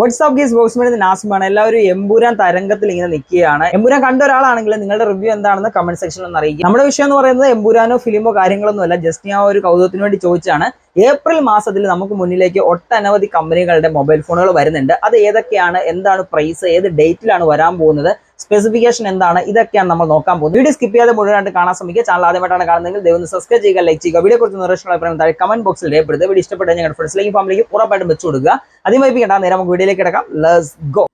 WhatsApp ഗീസ് box made നാസിമാണ്. എല്ലാവരും എമ്പുരാൻ തരംഗത്തിൽ ഇങ്ങനെ നിൽക്കുകയാണ്. എമ്പുരാൻ കണ്ട ഒരാളാണെങ്കിൽ നിങ്ങളുടെ റിവ്യൂ എന്താണെന്ന് കമന്റ് സെക്ഷനിൽ ഒന്ന് അറിയിക്കും നമ്മുടെ വിഷയം എന്ന് പറയുന്നത് എമ്പുരാനോ ഫിലിമോ കാര്യങ്ങളൊന്നുമല്ല. ജസ്റ്റ് ഞാൻ ഒരു കൗതുകത്തിന് വേണ്ടി ചോദിച്ചാണ് ഏപ്രിൽ മാസത്തിൽ നമുക്ക് മുന്നിലേക്ക് ഒട്ടനവധി കമ്പനികളുടെ മൊബൈൽ ഫോണുകൾ വരുന്നുണ്ട്. അത് ഏതൊക്കെയാണ്? എന്താണ് പ്രൈസ് ഏത് ഡേറ്റിലാണ് വരാൻ പോകുന്നത്? സ്പെസിഫിക്കേഷൻ എന്താണ്? ഇതൊക്കെയാണ് നമ്മൾ നോക്കാൻ പോകുന്നത്. വീഡിയോ സ്കിപ്പ് ചെയ്യാതെ മുഴുവനായിട്ട് കാണാൻ ശ്രമിക്കുക. ചാനൽ ആദ്യമായിട്ടാണ് കാണുന്നതെങ്കിൽ ദൈവം സബ്സ്ക്രൈബ് ചെയ്യുക ലൈക്ക് ചെയ്യുക. വീഡിയോ കുറിച്ച് നിർദ്ദേശങ്ങൾ അഭിപ്രായം താഴെ കമന്റ് ബോക്സിൽ രേഖപ്പെടുത്തുക. വീഡിയോ ഇഷ്ടപ്പെട്ട ഞങ്ങളുടെ ഫ്രണ്ട്സിലേക്കും ഫാമിലിക്ക് ഉറപ്പായിട്ടും വെച്ചു കൊടുക്കുക. അതിമയിപ്പിക്കേണ്ട നേരെ നമുക്ക് വീഡിയോയിലേക്ക് കിടക്കാം. ലെറ്റ്സ് ഗോ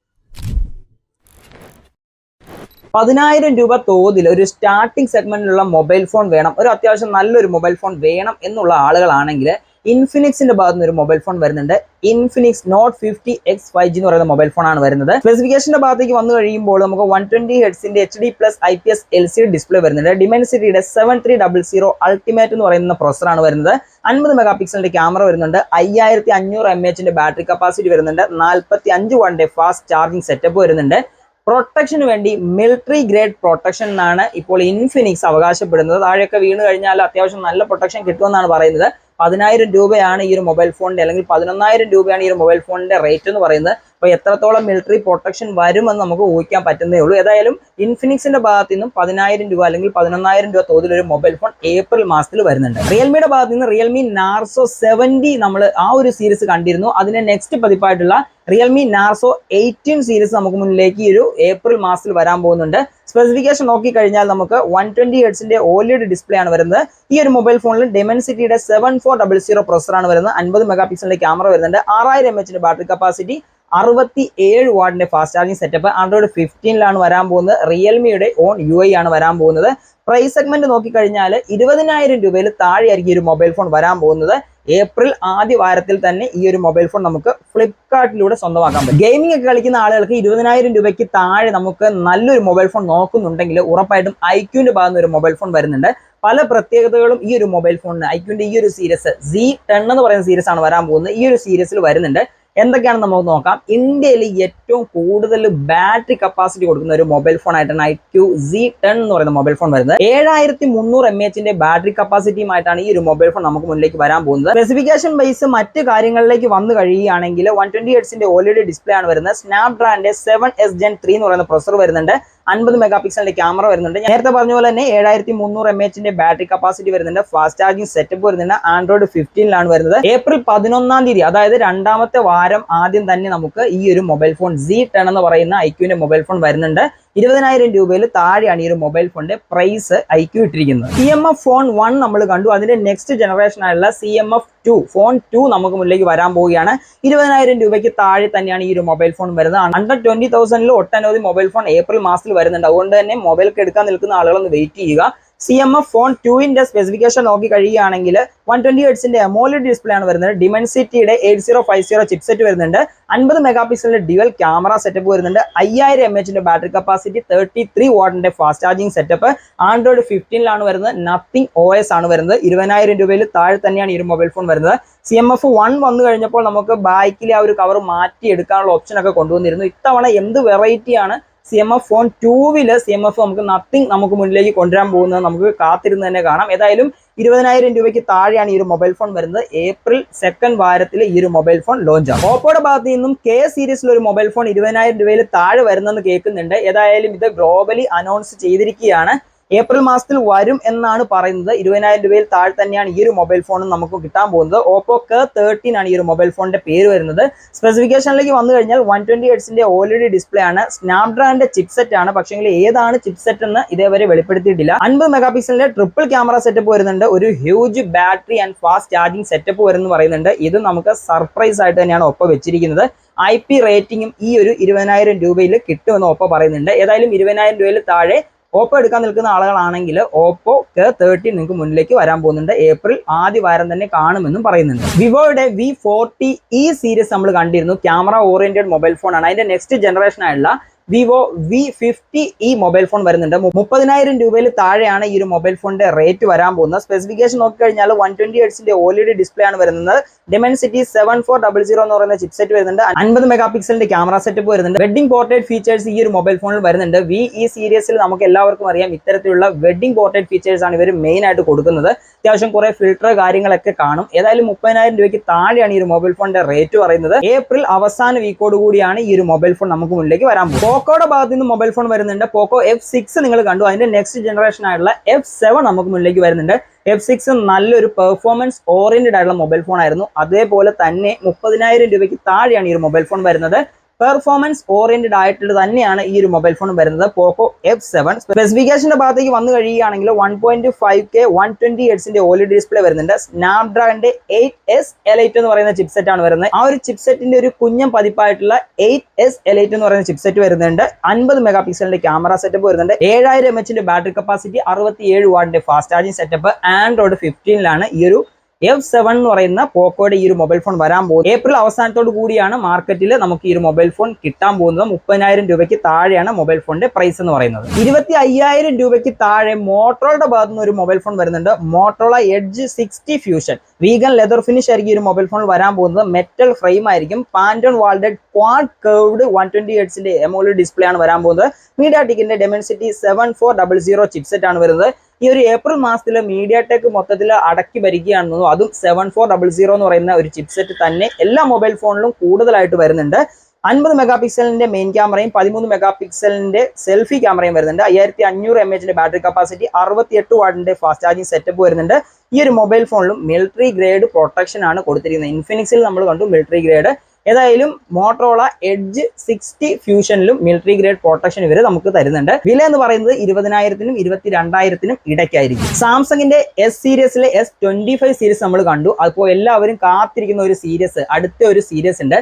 പതിനായിരം രൂപ തോതിൽ ഒരു സ്റ്റാർട്ടിംഗ് സെഗ്മെന്റിലുള്ള മൊബൈൽ ഫോൺ വേണം. ഒരു അത്യാവശ്യം നല്ലൊരു മൊബൈൽ ഫോൺ വേണം എന്നുള്ള ആളുകളാണെങ്കിൽ ഇൻഫിനിക്സിന്റെ ഭാഗത്ത് നിന്ന് ഒരു മൊബൈൽ ഫോൺ വരുന്നുണ്ട്. Infinix note fifty X five G എന്ന് പറയുന്ന മൊബൈൽ ഫോണാണ് വരുന്നത്. സ്പെസിഫിക്കേഷന്റെ ഭാഗത്തേക്ക് വന്നു കഴിയുമ്പോൾ നമുക്ക് one twenty ഹെഡ്സിന്റെ H D plus I P S L C display വരുന്നുണ്ട്. ഡിമെൻസിറ്റിയുടെ seven three double zero ultimate എന്ന് പറയുന്ന പ്രൊസറാണ് വരുന്നത്. അൻപത് മെഗാ പിക്സലിന്റെ ക്യാമറ വരുന്നുണ്ട്. അയ്യായിരത്തി അഞ്ഞൂറ് എം എച്ചിന്റെ ബാറ്ററി കപ്പാസിറ്റി വരുന്നുണ്ട്. നാൽപ്പത്തി അഞ്ച് വണ്ടെ ഫാസ്റ്റ് ചാർജിംഗ് സെറ്റപ്പ് വരുന്നുണ്ട്. പ്രൊട്ടക്ഷന് വേണ്ടി മിലിറ്ററി ഗ്രേഡ് പ്രൊട്ടക്ഷൻ എന്നാണ് ഇപ്പോൾ ഇൻഫിനിക്സ് അവകാശപ്പെടുന്നത്. താഴെയൊക്കെ വീണ് കഴിഞ്ഞാൽ അത്യാവശ്യം നല്ല പ്രൊട്ടക്ഷൻ കിട്ടുമെന്നാണ് പറയുന്നത്. പതിനായിരം രൂപയാണ് ഈ ഒരു മൊബൈൽ ഫോണിന്റെ അല്ലെങ്കിൽ പതിനൊന്നായിരം രൂപയാണ് ഈ ഒരു മൊബൈൽ ഫോണിന്റെ റേറ്റ് എന്ന് പറയുന്നത്. അപ്പോൾ എത്രത്തോളം മിലിറ്ററി പ്രൊട്ടക്ഷൻ വരുമെന്ന് നമുക്ക് ഊഹിക്കാൻ പറ്റുന്നേ ഉള്ളൂ. ഏതായാലും ഇൻഫിനിക്സിന്റെ ഭാഗത്ത് നിന്നും പതിനായിരം രൂപ അല്ലെങ്കിൽ പതിനൊന്നായിരം രൂപ തോതിൽ ഒരു മൊബൈൽ ഫോൺ ഏപ്രിൽ മാസത്തിൽ വരുന്നുണ്ട്. റിയൽമിയുടെ ഭാഗത്ത് നിന്ന് റിയൽമി നാർസോ സെവന്റി നമ്മൾ ആ ഒരു സീരീസ് കണ്ടിരുന്നു. അതിന്റെ നെക്സ്റ്റ് പതിപ്പായിട്ടുള്ള റിയൽമി നാർസോ എയ്റ്റീൻ സീരീസ് നമുക്ക് മുന്നിലേക്ക് ഒരു ഏപ്രിൽ മാസത്തിൽ വരാൻ പോകുന്നുണ്ട്. സ്പെസിഫിക്കേഷൻ നോക്കി കഴിഞ്ഞാൽ നമുക്ക് വൺ ട്വന്റി ഹെഡ്സിന്റെ ഓലിഡ് ഡിസ്പ്ലേ ആണ് വരുന്നത്. ഈ ഒരു മൊബൈൽ ഫോണിൽ ഡെമൻസിറ്റിയുടെ സെവൻ ഫോർ ഡബിൾ സീറോ പ്രൊസറാണ് വരുന്നത്. അൻപത് മെഗാ പിക്സലിന്റെ ക്യാമറ വരുന്നുണ്ട്. ആറായിരം എം എച്ചിന്റെ ബാറ്ററി കപ്പാസിറ്റി അറുപത്തി ഏഴ് വാട്ടിന്റെ ഫാസ്റ്റ് ചാർജിങ് സെറ്റപ്പ് ആൻഡ്രോയിഡ് ഫിഫ്റ്റീനിലാണ് വരാൻ പോകുന്നത്. റിയൽമിയുടെ ഓൺ യു ഐ ആണ് വരാൻ പോകുന്നത്. പ്രൈസ് സെഗ്മെന്റ് നോക്കിക്കഴിഞ്ഞാൽ ഇരുപതിനായിരം രൂപയിൽ താഴെയായിരിക്കും ഈ ഒരു മൊബൈൽ ഫോൺ വരാൻ പോകുന്നത്. ഏപ്രിൽ ആദ്യ വാരത്തിൽ തന്നെ ഈ ഒരു മൊബൈൽ ഫോൺ നമുക്ക് ഫ്ലിപ്കാർട്ടിലൂടെ സ്വന്തമാക്കാൻ പറ്റും. ഗെയിമിംഗ് ഒക്കെ കളിക്കുന്ന ആളുകൾക്ക് ഇരുപതിനായിരം രൂപയ്ക്ക് താഴെ നമുക്ക് നല്ലൊരു മൊബൈൽ ഫോൺ നോക്കുന്നുണ്ടെങ്കിൽ ഉറപ്പായിട്ടും ഐക്യൂന്റെ ഭാഗത്ത് ഒരു മൊബൈൽ ഫോൺ വരുന്നുണ്ട്. പല പ്രത്യേകതകളും ഈ ഒരു മൊബൈൽ ഫോണിന് ഐക്യൂന്റെ ഈ ഒരു സീരീസ് സി ടെൻ എന്ന് പറയുന്ന സീരീസ് ആണ് വരാൻ പോകുന്നത്. ഈ ഒരു സീരീസിൽ വരുന്നുണ്ട്. എന്തൊക്കെയാണെന്ന് നമുക്ക് നോക്കാം. ഇന്ത്യയിൽ ഏറ്റവും കൂടുതൽ ബാറ്ററി കപ്പാസിറ്റി കൊടുക്കുന്ന ഒരു മൊബൈൽ ഫോൺ ആയിട്ടാണ് ഐ ക്യു സി ടെൻ എന്ന് പറയുന്ന മൊബൈൽ ഫോൺ വരുന്നത്. ഏഴായിരത്തി മുന്നൂറ് എം എച്ചിന്റെ ബാറ്ററി കപ്പാസിറ്റിയുമായിട്ടാണ് ഈ ഒരു മൊബൈൽ ഫോൺ നമുക്ക് മുന്നിലേക്ക് വരാൻ പോകുന്നത്. സ്പെസിഫിക്കേഷൻ ബേസ് മറ്റ് കാര്യങ്ങളിലേക്ക് വന്നു കഴിയുകയാണെങ്കിൽ വൺ ട്വന്റി എയ്റ്റ്സിന്റെ ഓൾറെഡി ഡിസ്പ്ലേ ആണ് വരുന്നത്. സ്നാപ്ഡ്രാഗന്റെ സെവൻ എസ് ജെൻ ത്രീ എന്ന് പറയുന്ന പ്രൊസർ വരുന്നുണ്ട്. അൻപത് മെഗാ പിക്സലിന്റെ ക്യാമറ വരുന്നുണ്ട്. നേരത്തെ പറഞ്ഞ പോലെ തന്നെ ഏഴായിരത്തി മുന്നൂറ് എം എച്ചിന്റെ ബാറ്ററി കപ്പാസിറ്റി വരുന്നുണ്ട്. ഫാസ്റ്റ് ചാർജിംഗ് സെറ്റപ്പ് വരുന്നുണ്ട്. ആൻഡ്രോയിഡ് ഫിഫ്റ്റീനിലാണ് വരുന്നത്. ഏപ്രിൽ പതിനൊന്നാം തീയതി അതായത് രണ്ടാമത്തെ വാരം ആദ്യം തന്നെ നമുക്ക് ഈ ഒരു മൊബൈൽ ഫോൺ സി ടെൻ എന്ന് പറയുന്ന ഐക്യുവിന്റെ മൊബൈൽ ഫോൺ വരുന്നുണ്ട്. ഇരുപതിനായിരം രൂപയിൽ താഴെയാണ് ഈ ഒരു മൊബൈൽ ഫോണിന്റെ പ്രൈസ് ഐക്യു ഇട്ടിരിക്കുന്നത്. C M F phone one നമ്മൾ കണ്ടു. അതിന്റെ നെക്സ്റ്റ് ജനറേഷൻ ആയുള്ള C M F two phone two നമുക്ക് മുന്നിലേക്ക് വരാൻ പോവുകയാണ്. ഇരുപതിനായിരം രൂപയ്ക്ക് താഴെ തന്നെയാണ് ഈ ഒരു മൊബൈൽ ഫോൺ വരുന്നത്. അണ്ടർ ട്വന്റി തൗസൻഡിൽ ഒട്ടനവധി മൊബൈൽ ഫോൺ ഏപ്രിൽ മാസത്തിൽ വരുന്നുണ്ട്. അതുകൊണ്ട് തന്നെ മൊബൈൽ എടുക്കാൻ നിൽക്കുന്ന ആളുകളൊന്ന് വെയിറ്റ് ചെയ്യുക. സി എം എഫ് ഫോൺ ടുവിന്റെ സ്പെസിഫിക്കേഷൻ നോക്കി കഴിയുകയാണെങ്കിൽ വൺ ട്വന്റി എയ്റ്റ്സിന്റെ എമോലിഡ് ഡിസ്പ്ലേ ആണ് വരുന്നത്. ഡിമെൻസിറ്റിയുടെ eight zero five zero chipset വരുന്നുണ്ട്. അൻപത് മെഗാ പിക്സലിന്റെ ഡ്യുവൽ ക്യാമറ സെറ്റപ്പ് വരുന്നുണ്ട്. അയ്യായിരം എം എച്ചിന്റെ ബാറ്ററി കപ്പാസിറ്റി തേർട്ടി ത്രീ വാട്ടിന്റെ ഫാസ്റ്റ് ചാർജിംഗ് സെറ്റപ്പ് ആൻഡ്രോയിഡ് ഫിഫ്റ്റീനിലാണ് വരുന്നത്. നത്തിങ് ഒ എസ് ആണ് വരുന്നത്. ഇരുപതിനായിരം രൂപയിൽ താഴെ തന്നെയാണ് ഈ ഒരു മൊബൈൽ ഫോൺ വരുന്നത്. സി എം എഫ് വൺ വന്നു കഴിഞ്ഞപ്പോൾ നമുക്ക് ബാക്കിലെ ആ ഒരു കവർ മാറ്റി എടുക്കാനുള്ള ഓപ്ഷൻ ഒക്കെ കൊണ്ടുവന്നിരുന്നു. ഇത്തവണ എന്ത് വെറൈറ്റിയാണ് സി എം എഫ് ഫോൺ ടൂവിൽ സി എം എഫ് നമുക്ക് നത്തിങ് നമുക്ക് മുന്നിലേക്ക് കൊണ്ടുവരാൻ പോകുന്നത് നമുക്ക് കാത്തിരുന്ന് തന്നെ കാണാം. ഏതായാലും ഇരുപതിനായിരം രൂപയ്ക്ക് താഴെയാണ് ഈ ഒരു മൊബൈൽ ഫോൺ വരുന്നത്. ഏപ്രിൽ സെക്കൻഡ് വാരത്തിൽ ഈ ഒരു മൊബൈൽ ഫോൺ ലോഞ്ച് ആവും ഓപ്പോയുടെ ഭാഗത്ത് നിന്നും കെ സീരീസിൽ ഒരു മൊബൈൽ ഫോൺ ഇരുപതിനായിരം രൂപയിൽ താഴെ വരുന്നെന്ന് കേൾക്കുന്നുണ്ട്. ഏതായാലും ഇത് ഗ്ലോബലി അനൗൺസ് ചെയ്തിരിക്കുകയാണ്. ഏപ്രിൽ മാസത്തിൽ വരും എന്നാണ് പറയുന്നത്. ഇരുപതിനായിരം രൂപയിൽ താഴെ തന്നെയാണ് ഈ ഒരു മൊബൈൽ ഫോൺ നമുക്ക് കിട്ടാൻ പോകുന്നത്. ഓപ്പോ കെ തേർട്ടീൻ ആണ് ഈ ഒരു മൊബൈൽ ഫോണിന്റെ പേര് വരുന്നത്. സ്പെസിഫിക്കേഷനിലേക്ക് വന്നു കഴിഞ്ഞാൽ വൺ ട്വന്റി എയ്റ്റ്സിന്റെ ഓൾറെഡി ഡിസ്പ്ലേ ആണ്. സ്നാപ്ഡ്രാഗന്റെ ചിപ്സെറ്റ് ആണ്. പക്ഷേ ഏതാണ് ചിപ്സെറ്റ് എന്ന് ഇതേവരെ വെളിപ്പെടുത്തിയിട്ടില്ല. അൻപത് മെഗാ പിക്സലിന്റെ ട്രിപ്പിൾ ക്യാമറ സെറ്റപ്പ് വരുന്നുണ്ട്. ഒരു huge battery and fast charging setup വരുന്നു പറയുന്നുണ്ട്. ഇത് നമുക്ക് സർപ്രൈസ് ആയിട്ട് തന്നെയാണ് ഒപ്പം വെച്ചിരിക്കുന്നത്. ഐ പി റേറ്റിംഗും ഈ ഒരു ഇരുപതിനായിരം രൂപയിൽ കിട്ടുമെന്ന് ഒപ്പം പറയുന്നുണ്ട്. ഏതായാലും ഇരുപതിനായിരം രൂപയിൽ താഴെ ഓപ്പോ എടുക്കാൻ നിൽക്കുന്ന ആളുകളാണെങ്കിൽ ഓപ്പോ കെ തേർട്ടി നിങ്ങൾക്ക് മുന്നിലേക്ക് വരാൻ പോകുന്നുണ്ട്. ഏപ്രിൽ ആദ്യ വാരം തന്നെ കാണുമെന്നും പറയുന്നുണ്ട്. വിവോയുടെ വി ഫോർട്ടി ഈ സീരീസ് നമ്മൾ കണ്ടിരുന്നു. ക്യാമറ ഓറിയന്റഡ് മൊബൈൽ ഫോൺ ആണ്. അതിന്റെ നെക്സ്റ്റ് ജനറേഷൻ ആയിട്ടുള്ള വിവോ വി ഫിഫ്റ്റി ഈ മൊബൈൽ ഫോൺ വരുന്നുണ്ട്. മുപ്പതിനായിരം രൂപയിൽ താഴെയാണ് ഈ ഒരു മൊബൈൽ ഫോണിന്റെ റേറ്റ് വരാൻ പോകുന്നത്. സ്പെസിഫിക്കേഷൻ നോക്കിക്കഴിഞ്ഞാൽ വൺ ട്വന്റി എയ്റ്റ്സിന്റെ OLED ഡിസ്പ്ലേ ആണ് വരുന്നത്. Dimensity seven four double zero എന്ന് പറയുന്ന ചിപ്സെറ്റ് വരുന്നുണ്ട്. അൻപത് മെഗാ പിക്സലിന്റെ ക്യാമറ സെറ്റപ്പ് വരുന്നുണ്ട്. വെഡിംഗ് പോർട്രേറ്റ് ഫീച്ചേഴ്സ് ഈ ഒരു മൊബൈൽ ഫോണിൽ വരുന്നുണ്ട്. വി ഈ സീരീസിൽ നമുക്ക് എല്ലാവർക്കും അറിയാം ഇത്തരത്തിലുള്ള വെഡിംഗ് പോർട്രേറ്റ് ഫീച്ചേഴ്സ് ആണ് ഇവർ മെയിൻ ആയിട്ട് കൊടുക്കുന്നത്. അത്യാവശ്യം കുറെ ഫിൽട്ടർ കാര്യങ്ങളൊക്കെ കാണും. ഏതായാലും മുപ്പതിനായിരം രൂപയ്ക്ക് താഴെയാണ് ഈ ഒരു മൊബൈൽ ഫോണിന്റെ റേറ്റ് പറയുന്നത്. ഏപ്രിൽ അവസാന വീക്കോട് കൂടിയാണ് ഈ ഒരു മൊബൈൽ ഫോൺ നമുക്ക് മുന്നിലേക്ക് വരാൻ പോകുന്നത്. പോക്കോയുടെ ഭാഗത്ത് നിന്ന് മൊബൈൽ ഫോൺ വരുന്നുണ്ട്. പോക്കോ എഫ് സിക്സ് നിങ്ങൾ കണ്ടു. അതിന്റെ നെക്സ്റ്റ് ജനറേഷൻ ആയിട്ടുള്ള എഫ് സെവൻ നമുക്ക് മുന്നിലേക്ക് വരുന്നുണ്ട്. എഫ് സിക്സ് നല്ലൊരു പെർഫോമൻസ് ഓറിയന്റഡ് ആയിട്ടുള്ള മൊബൈൽ ഫോൺ ആയിരുന്നു. അതേപോലെ തന്നെ മുപ്പതിനായിരം രൂപയ്ക്ക് താഴെയാണ് ഈ ഒരു മൊബൈൽ ഫോൺ വരുന്നത്. പെർഫോമൻസ് ഓറിയന്റഡ് ആയിട്ടുള്ള തന്നെയാണ് ഈ ഒരു മൊബൈൽ ഫോൺ വരുന്നത്. പോക്കോ എഫ് സെവൻ സ്പെസിഫിക്കേഷന്റെ ഭാഗത്തേക്ക് വന്നു കഴിയുകയാണെങ്കിൽ one point five K one twenty എയ്റ്റ്സിന്റെ OLED display വരുന്നുണ്ട്. സ്നാപ്ഡ്രാഗന്റെ എയ്റ്റ് എസ് എൽ എയ്റ്റ് എന്ന് പറയുന്ന ചിപ്സെറ്റ് ആണ് വരുന്നത്. ആ ഒരു ചിപ്സെറ്റിന്റെ ഒരു കുഞ്ഞൻ പതിപ്പായിട്ടുള്ള എയ്റ്റ് എസ് എൽ എയ്റ്റ് എന്ന് പറയുന്ന ചിപ്സെറ്റ് വരുന്നുണ്ട്. അൻപത് മെഗാ പിക്സലിന്റെ ക്യാമറ സെറ്റപ്പ് വരുന്നുണ്ട്. ഏഴായിരം എം എച്ചിന്റെ ബാറ്ററി കപ്പാസിറ്റി അറുപത്തി ഏഴ് വാട്ടിന്റെ ഫാസ്റ്റ് ചാർജിംഗ് സെറ്റപ്പ് ആൻഡ്രോയിഡ് ഫിഫ്റ്റീനിലാണ് ഈ ഒരു എഫ് സെവൻ എന്ന് പറയുന്ന പോക്കോയുടെ ഈ ഒരു മൊബൈൽ ഫോൺ വരാൻ പോകുന്നത്. ഏപ്രിൽ അവസാനത്തോടു കൂടിയാണ് മാർക്കറ്റിൽ നമുക്ക് ഈ ഒരു മൊബൈൽ ഫോൺ കിട്ടാൻ പോകുന്നത്. മുപ്പതിനായിരം രൂപയ്ക്ക് താഴെയാണ് മൊബൈൽ ഫോണിന്റെ പ്രൈസ് എന്ന് പറയുന്നത്. ഇരുപത്തി അയ്യായിരം രൂപയ്ക്ക് താഴെ മോട്ടോളുടെ ഭാഗത്ത് നിന്ന് ഒരു മൊബൈൽ ഫോൺ വരുന്നുണ്ട്. Motorola Edge sixty Fusion vegan leather finish ആയിരിക്കും ഒരു മൊബൈൽ ഫോൺ വരാൻ പോകുന്നത്. മെറ്റൽ ഫ്രെയിം ആയിരിക്കും. Pantone validated quad curved one twenty എയ്റ്റ്സിന്റെ AMOLED display ആണ് വരാൻ പോകുന്നത്. Media ടിക്കിന്റെ Dimensity seven four double zero chipset ആണ് വരുന്നത്. ഈ ഒരു ഏപ്രിൽ മാസത്തിൽ മീഡിയ ടെക് മൊത്തത്തിൽ അടക്കി ഭരിക്കുകയാണെന്നു അതും സെവൻ ഫോർ ഡബിൾ സീറോ എന്ന് പറയുന്ന ഒരു ചിപ്സെറ്റ് തന്നെ എല്ലാ മൊബൈൽ ഫോണിലും കൂടുതലായിട്ട് വരുന്നുണ്ട്. അൻപത് മെഗാ പിക്സലിന്റെ മെയിൻ ക്യാമറയും പതിമൂന്ന് മെഗാ പിക്സലിന്റെ സെൽഫി ക്യാമറയും വരുന്നുണ്ട്. അയ്യായിരത്തി അഞ്ഞൂറ് എം എച്ചിന്റെ ബാറ്ററി കപ്പാസിറ്റി അറുപത്തി എട്ട് വാട്ടിന്റെ ഫാസ്റ്റ് ചാർജിംഗ് സെറ്റപ്പ് വരുന്നുണ്ട്. ഈ ഒരു മൊബൈൽ ഫോണിലും മിലിറ്ററി ഗ്രേഡ് പ്രൊട്ടക്ഷൻ ആണ് കൊടുത്തിരിക്കുന്നത്. ഇൻഫിനിക്സിൽ നമ്മൾ കണ്ടു മിലിറ്ററി ഗ്രേഡ് ഏതായാലും മോട്ടറോള എഡ്ജ് സിക്സ്റ്റി ഫ്യൂഷനിലും മിലിറ്ററി ഗ്രേഡ് പ്രൊട്ടക്ഷൻ ഇവർ നമുക്ക് തരുന്നുണ്ട്. വില എന്ന് പറയുന്നത് ഇരുപതിനായിരത്തിനും ഇരുപത്തി രണ്ടായിരത്തിനും ഇടയ്ക്കായിരിക്കും. സാംസങ്ങിന്റെ എസ് സീരീസിലെ എസ് ട്വന്റി ഫൈവ് സീരീസ് നമ്മൾ കണ്ടു. അപ്പോൾ എല്ലാവരും കാത്തിരിക്കുന്ന ഒരു സീരീസ് അടുത്ത ഒരു സീരീസ് ഉണ്ട്.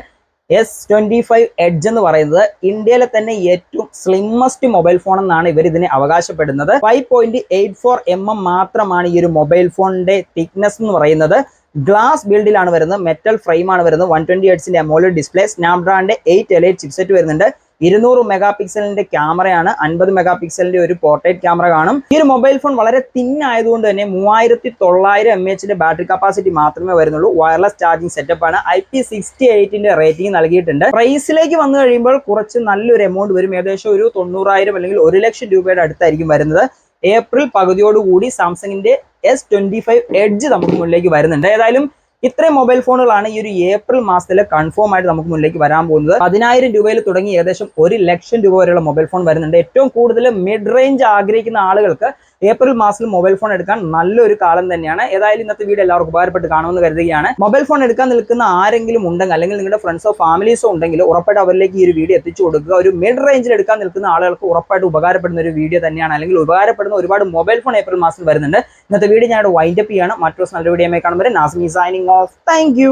എസ് ട്വന്റി ഫൈവ് എഡ്ജ് എന്ന് പറയുന്നത് ഇന്ത്യയിലെ തന്നെ ഏറ്റവും സ്ലിമ്മസ്റ്റ് മൊബൈൽ ഫോൺ എന്നാണ് ഇവർ ഇതിനെ അവകാശപ്പെടുന്നത്. Five point eight four M M മാത്രമാണ് ഈ ഒരു മൊബൈൽ ഫോണിന്റെ തിക്നെസ് എന്ന് പറയുന്നത്. ഗ്ലാസ് ബിൽഡിലാണ് വരുന്നത് മെറ്റൽ ഫ്രെയിമാണ് വരുന്നത് വൺ ട്വന്റി എയ്റ്റ്സിന്റെ അമോലഡ് ഡിസ്പ്ലേ സ്നാപ്ഡ്രാഗന്റെ എയ്റ്റ് എൽ എയ്റ്റ് ചിപ്സെറ്റ് വരുന്നുണ്ട്. ഇരുന്നൂറ് മെഗാ പിക്സലിന്റെ ക്യാമറയാണ് അൻപത് മെഗാ പിക്സലിന്റെ ഒരു പോർട്രേറ്റ് ക്യാമറ കാണും. ഈ ഒരു മൊബൈൽ ഫോൺ വളരെ തിൻ ആയതുകൊണ്ട് തന്നെ മൂവായിരത്തി തൊള്ളായിരം എം എച്ചിന്റെ ബാറ്ററി കപ്പാസിറ്റി മാത്രമേ വരുന്നുള്ളൂ. വയർലെസ് ചാർജിംഗ് സെറ്റപ്പ് ആണ്. ഐ പി സിക്സ്റ്റി എയ്റ്റിന്റെ റേറ്റിംഗ് നൽകിയിട്ടുണ്ട്. പ്രൈസിലേക്ക് വന്നു കഴിയുമ്പോൾ കുറച്ച് നല്ലൊരു എമൗണ്ട് വരും. ഏകദേശം ഒരു തൊണ്ണൂറായിരം അല്ലെങ്കിൽ ഒരു ലക്ഷം രൂപയുടെ അടുത്തായിരിക്കും വരുന്നത്. ഏപ്രിൽ പകുതിയോടുകൂടി സാംസങ്ങിന്റെ എസ് ട്വന്റി ഫൈവ് എഡ്ജ് നമുക്ക് മുന്നിലേക്ക് വരുന്നുണ്ട്. ഏതായാലും ഇത്രയും മൊബൈൽ ഫോണുകളാണ് ഈ ഒരു ഏപ്രിൽ മാസത്തിൽ കൺഫേം ആയിട്ട് നമുക്ക് മുന്നിലേക്ക് വരാൻ പോകുന്നത്. പതിനായിരം രൂപയിൽ തുടങ്ങി ഏകദേശം ഒരു ലക്ഷം രൂപ വരെയുള്ള മൊബൈൽ ഫോൺ വരുന്നുണ്ട്. ഏറ്റവും കൂടുതൽ മിഡ് റേഞ്ച് ആഗ്രഹിക്കുന്ന ആളുകൾക്ക് ഏപ്രിൽ മാസത്തിൽ മൊബൈൽ ഫോൺ എടുക്കാൻ നല്ലൊരു കാലം തന്നെയാണ്. ഏതായാലും ഇന്നത്തെ വീഡിയോ എല്ലാവർക്കും ഉപകാരപ്പെട്ട് കാണുമെന്ന് കരുതുകയാണ്. മൊബൈൽ ഫോൺ എടുക്കാൻ നിൽക്കുന്ന ആരെങ്കിലും ഉണ്ടെങ്കിൽ അല്ലെങ്കിൽ നിങ്ങളുടെ ഫ്രണ്ട്സോ ഫാമിലീസോ ഉണ്ടെങ്കിൽ ഉറപ്പായിട്ട് അവരിലേക്ക് ഈ ഒരു വീഡിയോ എത്തിച്ചു കൊടുക്കുക. ഒരു മിഡ് റേഞ്ചിൽ എടുക്കാൻ നിൽക്കുന്ന ആളുകൾക്ക് ഉറപ്പായിട്ട് ഉപകാരപ്പെടുന്ന ഒരു വീഡിയോ തന്നെയാണ്. അല്ലെങ്കിൽ ഉപകാരപ്പെടുന്ന ഒരുപാട് മൊബൈൽ ഫോൺ ഏപ്രിൽ മാസത്തിൽ വരുന്നുണ്ട്. ഇന്നത്തെ വീഡിയോ ഞാൻ വൈൻഡപ്പ് ചെയ്യാണ്. മറ്റൊരു നല്ല വീഡിയോ കാണുമ്പോൾ നാസ്മി സൈനിങ് ഓഫ്. താങ്ക്